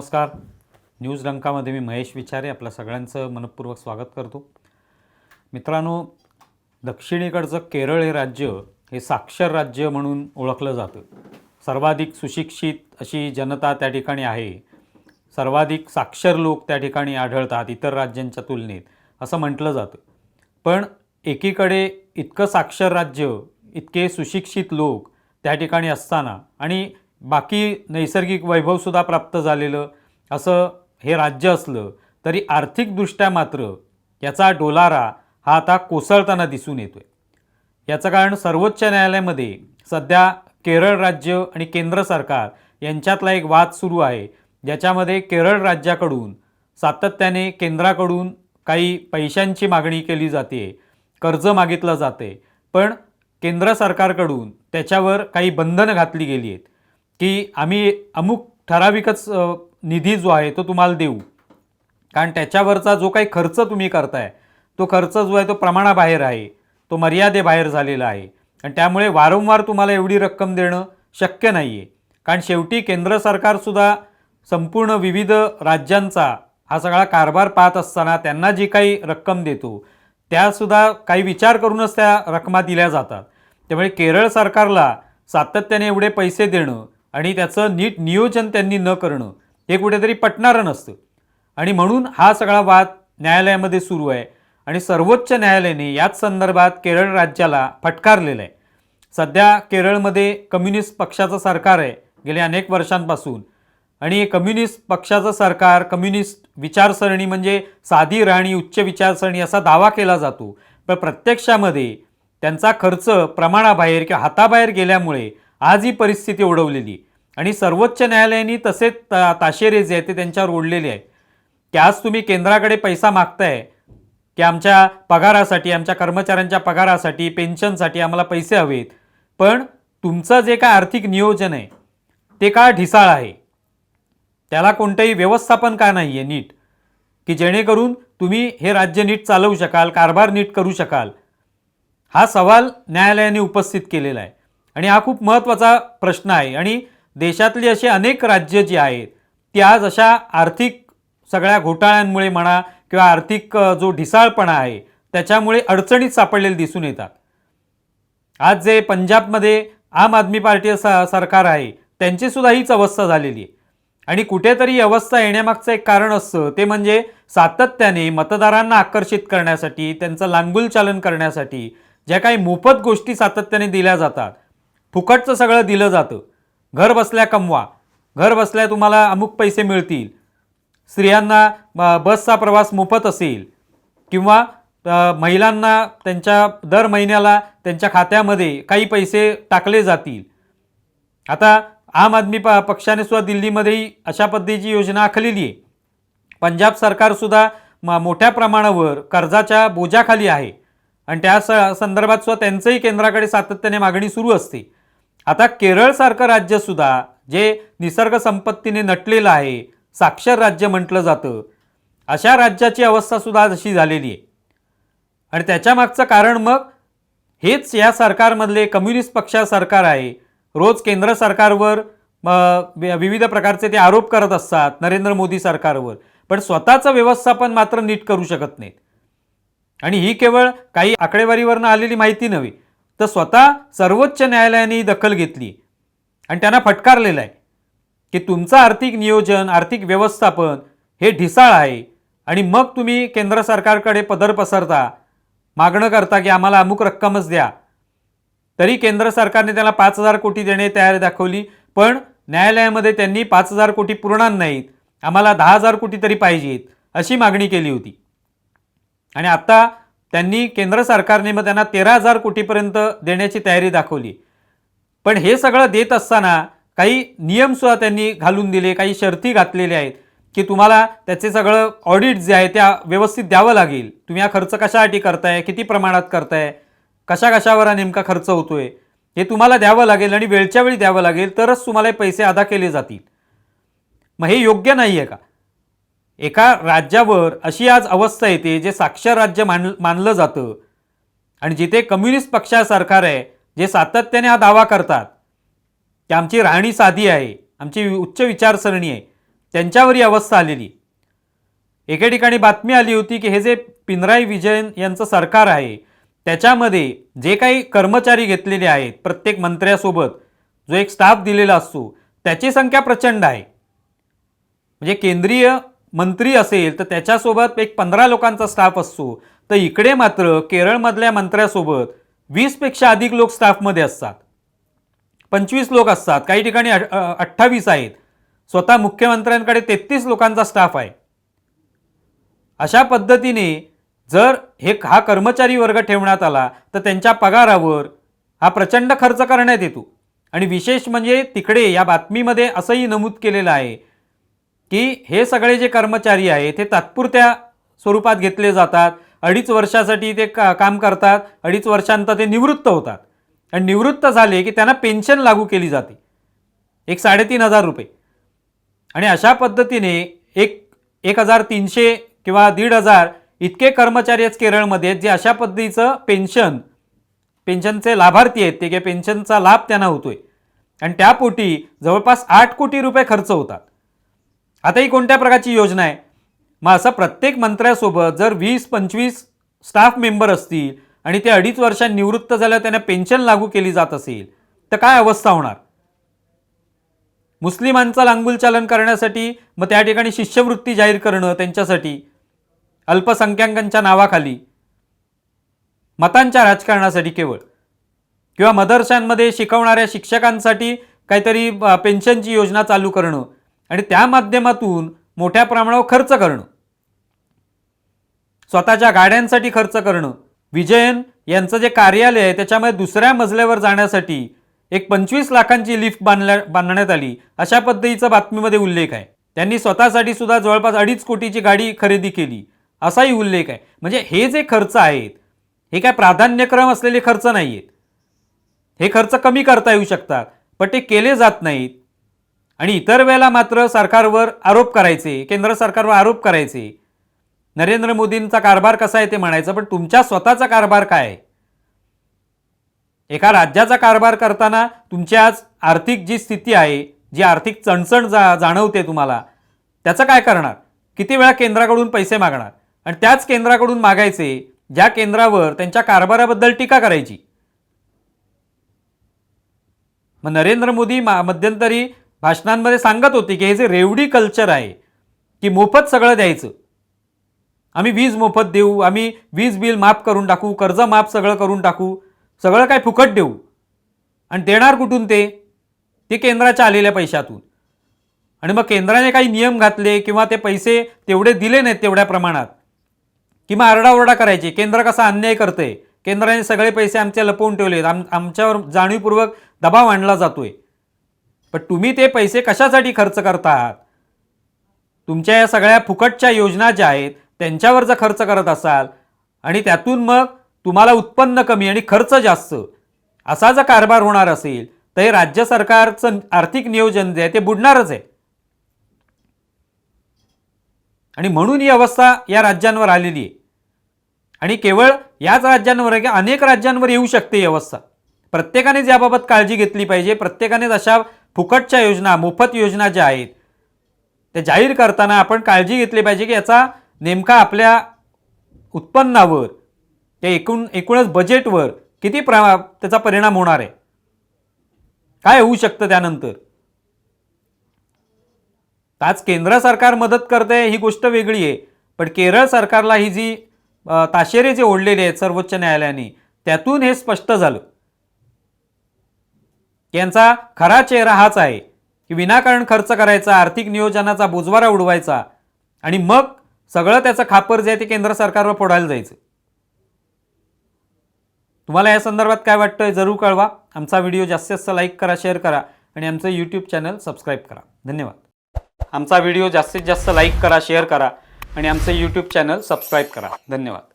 नमस्कार. न्यूज रंकामध्ये मी महेश विचारे आपल्या सगळ्यांचं मनपूर्वक स्वागत करतो. मित्रांनो दक्षिणेकडचं केरळ हे राज्य हे साक्षर राज्य म्हणून ओळखलं जातं. सर्वाधिक सुशिक्षित अशी जनता त्या ठिकाणी आहे. सर्वाधिक साक्षर लोक त्या ठिकाणी आढळतात इतर राज्यांच्या तुलनेत असं म्हटलं जातं. पण एकीकडे इतकं साक्षर राज्य इतके सुशिक्षित लोक त्या ठिकाणी असताना आणि बाकी नैसर्गिक वैभवसुद्धा प्राप्त झालेलं असं हे राज्य असलं तरी आर्थिकदृष्ट्या मात्र याचा डोलारा हा आता कोसळताना दिसून येतो आहे याचं कारण सर्वोच्च न्यायालयामध्ये सध्या केरळ राज्य आणि केंद्र सरकार यांच्यातला एक वाद सुरू आहे. ज्याच्यामध्ये केरळ राज्याकडून सातत्याने केंद्राकडून काही पैशांची मागणी केली जाते कर्ज मागितलं जाते पण केंद्र सरकारकडून त्याच्यावर काही बंधनं घातली गेली आहेत. की आम्ही अमुक ठराविकच निधी जो आहे तो तुम्हाला देऊ. कारण त्याच्यावरचा जो काही खर्च तुम्ही करताय तो खर्च जो आहे तो प्रमाणाबाहेर आहे. तो मर्यादेबाहेर झालेला आहे. आणि त्यामुळे वारंवार तुम्हाला एवढी रक्कम देणं शक्य नाही आहे कारण शेवटी केंद्र सरकारसुद्धा संपूर्ण विविध राज्यांचा हा सगळा कारभार पाहत असताना त्यांना जी काही रक्कम देतो त्यासुद्धा काही विचार करूनच त्या रकमा दिल्या जातात. त्यामुळे केरळ सरकारला सातत्याने एवढे पैसे देणं आणि त्याचं नीट नियोजन त्यांनी न करणं हे कुठेतरी पटणारं नसतं. आणि म्हणून हा सगळा वाद न्यायालयामध्ये सुरू आहे. आणि सर्वोच्च न्यायालयाने याच संदर्भात केरळ राज्याला फटकारलेलं आहे. सध्या केरळमध्ये कम्युनिस्ट पक्षाचं सरकार आहे गेल्या अनेक वर्षांपासून. आणि कम्युनिस्ट पक्षाचं सरकार कम्युनिस्ट विचारसरणी म्हणजे साधी राहणी उच्च विचारसरणी असा दावा केला जातो. पण प्रत्यक्षामध्ये त्यांचा खर्च प्रमाणाबाहेर किंवा हाताबाहेर गेल्यामुळे आज ही परिस्थिती ओढवलेली आणि सर्वोच्च न्यायालयाने तसे ता ताशेरे जे आहेत ते त्यांच्यावर ओढलेले आहे की आज तुम्ही केंद्राकडे पैसा मागताय की आमच्या पगारासाठी आमच्या कर्मचाऱ्यांच्या पगारासाठी पेन्शनसाठी आम्हाला पैसे हवेत. पण तुमचं जे काय आर्थिक नियोजन आहे ते का ढिसाळ आहे? त्याला कोणतंही व्यवस्थापन का नाही आहे नीट? की जेणेकरून तुम्ही हे राज्य नीट चालवू शकाल कारभार नीट करू शकाल? हा सवाल न्यायालयाने उपस्थित केलेला आहे. आणि हा खूप महत्त्वाचा प्रश्न आहे. आणि देशातली अशी अनेक राज्य जी आहेत ती आज अशा आर्थिक सगळ्या घोटाळ्यांमुळे म्हणा किंवा आर्थिक जो ढिसाळपणा आहे त्याच्यामुळे अडचणीत सापडलेले दिसून येतात. आज जे पंजाबमध्ये आम आदमी पार्टी स- सरकार आहे त्यांची सुद्धा हीच अवस्था झालेली आहे. आणि कुठेतरी ही अवस्था येण्यामागचं एक कारण असतं ते म्हणजे सातत्याने मतदारांना आकर्षित करण्यासाठी त्यांचं लांगुल चालन करण्यासाठी ज्या काही मोफत गोष्टी सातत्याने दिल्या जातात फुकटचं सगळं दिलं जातं. घर बसल्या कमवा. घर बसल्या तुम्हाला अमुक पैसे मिळतील. स्त्रियांना बसचा प्रवास मोफत असेल. किंवा महिलांना त्यांच्या दर महिन्याला त्यांच्या खात्यामध्ये काही पैसे टाकले जातील. आता आम आदमी प पक्षाने सुद्धा दिल्लीमध्येही अशा पद्धतीची योजना आखलेली आहे. पंजाब सरकारसुद्धा म मोठ्या प्रमाणावर कर्जाच्या बोजाखाली आहे. आणि त्या स संदर्भात सुद्धा त्यांचंही केंद्राकडे सातत्याने मागणी सुरू असते. आता केरळसारखं राज्यसुद्धा जे निसर्ग संपत्तीने नटलेलं आहे साक्षर राज्य म्हटलं जातं. अशा राज्याची अवस्थासुद्धा आज अशी झालेली आहे. आणि त्याच्यामागचं कारण मग हेच या सरकारमधले कम्युनिस्ट पक्षा सरकार आहे. रोज केंद्र सरकारवर विविध प्रकारचे ते आरोप करत असतात नरेंद्र मोदी सरकारवर. पण स्वतःचं व्यवस्थापन मात्र नीट करू शकत नाहीत. आणि ही केवळ काही आकडेवारीवरनं आलेली माहिती नव्हे तर स्वतः सर्वोच्च न्यायालयाने दखल घेतली. आणि त्यांना फटकारलेलं आहे की तुमचं आर्थिक नियोजन आर्थिक व्यवस्थापन हे ढिसाळ आहे आणि मग तुम्ही केंद्र सरकारकडे पदर पसरता. मागणं करता की आम्हाला अमुक रक्कमच द्या. तरी केंद्र सरकारने त्याला पाच हजार कोटी देणे तयारी दाखवली पण न्यायालयामध्ये त्यांनी पाच हजार कोटी पुरणार नाहीत. आम्हाला दहा हजार कोटी तरी पाहिजेत अशी मागणी केली होती. आणि आता त्यांनी केंद्र सरकारने मग त्यांना तेरा हजार कोटीपर्यंत देण्याची तयारी दाखवली. पण हे सगळं देत असताना काही नियमसुद्धा त्यांनी घालून दिले काही शर्ती घातलेल्या आहेत की तुम्हाला त्याचे सगळं ऑडिट जे आहे त्या व्यवस्थित द्यावं लागेल. तुम्ही हा खर्च कशासाठी करताय किती प्रमाणात करताय कशा कशावर हा नेमका खर्च होतोय हे तुम्हाला द्यावं लागेल आणि वेळच्या वेळी द्यावं लागेल तरच तुम्हाला हे पैसे अदा केले जातील. मग हे योग्य नाही आहे का? एका राज्यावर अशी आज अवस्था येते जे साक्षर राज्य मान मानलं जातं. आणि जिथे कम्युनिस्ट पक्षा सरकार आहे जे सातत्याने हा दावा करतात. की आमची राहणी साधी आहे आमची उच्च विचारसरणी आहे. त्यांच्यावर ही अवस्था आलेली. एके ठिकाणी बातमी आली होती की हे जे पिनराई विजयन यांचं सरकार आहे त्याच्यामध्ये जे काही कर्मचारी घेतलेले आहेत प्रत्येक मंत्र्यासोबत जो एक स्टाफ दिलेला असतो त्याची संख्या प्रचंड आहे. म्हणजे केंद्रीय मंत्री असेल तर त्याच्यासोबत एक पंधरा लोकांचा स्टाफ असतो. तर इकडे मात्र केरळमधल्या मंत्र्यासोबत वीसपेक्षा अधिक लोक स्टाफमध्ये असतात. पंचवीस लोक असतात. काही ठिकाणी अठ्ठावीस आहेत. स्वतः मुख्यमंत्र्यांकडे तेहतीस लोकांचा स्टाफ आहे. अशा पद्धतीने जर हे हा कर्मचारी वर्ग ठेवण्यात आला तर त्यांच्या पगारावर हा प्रचंड खर्च करण्यात येतो. आणि विशेष म्हणजे तिकडे या बातमीमध्ये असंही नमूद केलेलं आहे की हे सगळे जे कर्मचारी आहे ते तात्पुरत्या स्वरूपात घेतले जातात. अडीच वर्षासाठी ते का काम करतात. अडीच वर्षांत ते निवृत्त होतात. आणि निवृत्त झाले की त्यांना पेन्शन लागू केली जाते. एक साडेतीन हजार रुपये. आणि अशा पद्धतीने एक एक हजार तीनशे किंवा दीड हजार इतके कर्मचारी आहेत केरळमध्ये जे अशा पद्धतीचं पेन्शन पेन्शनचे लाभार्थी आहेत ते किंवा पेन्शनचा लाभ त्यांना होतोय. आणि त्यापोटी जवळपास आठ कोटी रुपये खर्च होतात. आता ही कोणत्या प्रकारची योजना आहे? मग असं प्रत्येक मंत्र्यासोबत जर वीस पंचवीस स्टाफ मेंबर असतील आणि ते अडीच वर्षांनी निवृत्त झाल्यावर त्यांना पेन्शन लागू केली जात असेल तर काय अवस्था होणार? मुस्लिमांचं लांगुलचालन करण्यासाठी मग त्या ठिकाणी शिष्यवृत्ती जाहीर करणं त्यांच्यासाठी अल्पसंख्याकांच्या नावाखाली मतांच्या राजकारणासाठी केवळ. किंवा मदरशांमध्ये शिकवणाऱ्या शिक्षकांसाठी काहीतरी पेन्शनची योजना चालू करणं आणि त्या माध्यमातून मोठ्या प्रमाणावर खर्च करणं. स्वतःच्या गाड्यांसाठी खर्च करणं. विजयन यांचं जे कार्यालय आहे त्याच्यामध्ये दुसऱ्या मजल्यावर जाण्यासाठी एक पंचवीस लाखांची लिफ्ट बांधल्या बांधण्यात आली. अशा पद्धतीचा बातमीमध्ये उल्लेख आहे. त्यांनी स्वतःसाठी सुद्धा जवळपास अडीच कोटीची गाडी खरेदी केली. असाही उल्लेख आहे. म्हणजे हे जे खर्च आहेत हे काय प्राधान्यक्रम असलेले खर्च नाही आहेत हे खर्च कमी करता येऊ शकतात पण ते केले जात नाहीत. आणि इतर वेळेला मात्र सरकारवर आरोप करायचे केंद्र सरकारवर आरोप करायचे. नरेंद्र मोदींचा कारभार कसा आहे ते म्हणायचं पण तुमच्या स्वतःचा कारभार काय आहे? एका राज्याचा कारभार करताना तुमची आज आर्थिक जी स्थिती आहे जी आर्थिक चणचण जा जाणवते तुम्हाला त्याचं काय करणार? किती वेळा केंद्राकडून पैसे मागणार? आणि त्याच केंद्राकडून मागायचे ज्या केंद्रावर त्यांच्या कारभाराबद्दल टीका करायची. मग नरेंद्र मोदी मा- मध्यंतरी भाषणांमध्ये सांगत होते की हे जे रेवडी कल्चर आहे की मोफत सगळं द्यायचं. आम्ही वीज मोफत देऊ आम्ही वीज बिल माफ करून टाकू कर्ज माफ सगळं करून टाकू सगळं काय फुकट देऊ. आणि देणार कुठून ते? ते केंद्राच्या आलेल्या पैशातून. आणि मग केंद्राने काही नियम घातले किंवा ते पैसे तेवढे दिले नाहीत तेवढ्या प्रमाणात किंवा आरडाओरडा करायची केंद्र कसा अन्याय करतंय? केंद्राने सगळे पैसे आमचे लपवून ठेवलेत आम आमच्यावर जाणीवपूर्वक दबाव आणला जातोय. पण तुम्ही ते पैसे कशासाठी खर्च करता आहात तुमच्या या सगळ्या फुकटच्या योजना ज्या आहेत त्यांच्यावर जर खर्च करत असाल आणि त्यातून मग तुम्हाला उत्पन्न कमी आणि खर्च जास्त असा जर कारभार होणार असेल तर हे राज्य सरकारचं आर्थिक नियोजन जे आहे ते बुडणारच आहे. आणि म्हणून ही अवस्था या राज्यांवर आलेली आहे. आणि केवळ याच राज्यांवर आहे की अनेक राज्यांवर येऊ शकते ही अवस्था. प्रत्येकानेच याबाबत काळजी घेतली पाहिजे. प्रत्येकानेच अशा फुकटच्या योजना मोफत योजना ज्या आहेत त्या जाहीर करताना आपण काळजी घेतली पाहिजे की याचा नेमका आपल्या उत्पन्नावर त्या एकूण एकूणच बजेटवर किती प्रमा त्याचा परिणाम होणार आहे? काय होऊ शकतं त्यानंतर? आज केंद्र सरकार मदत करते ही गोष्ट वेगळी आहे. पण केरळ सरकारला ही जी ताशेरे जे ओढलेले आहेत सर्वोच्च न्यायालयाने त्यातून हे स्पष्ट झालं. यांचा खरा चेहरा हाच आहे की विनाकारण खर्च करायचा आर्थिक नियोजनाचा बोजवारा उडवायचा आणि मग सगळं त्याचं खापर जे आहे ते केंद्र सरकारवर फोडायला जायचं. तुम्हाला या संदर्भात काय वाटतंय जरूर कळवा. आमचा व्हिडिओ जास्तीत जास्त लाईक करा शेअर करा आणि आमचं यूट्यूब चॅनल सबस्क्राईब करा. धन्यवाद. आमचा व्हिडिओ जास्तीत जास्त लाईक करा शेअर करा आणि आमचं यूट्यूब चॅनल सबस्क्राईब करा. धन्यवाद.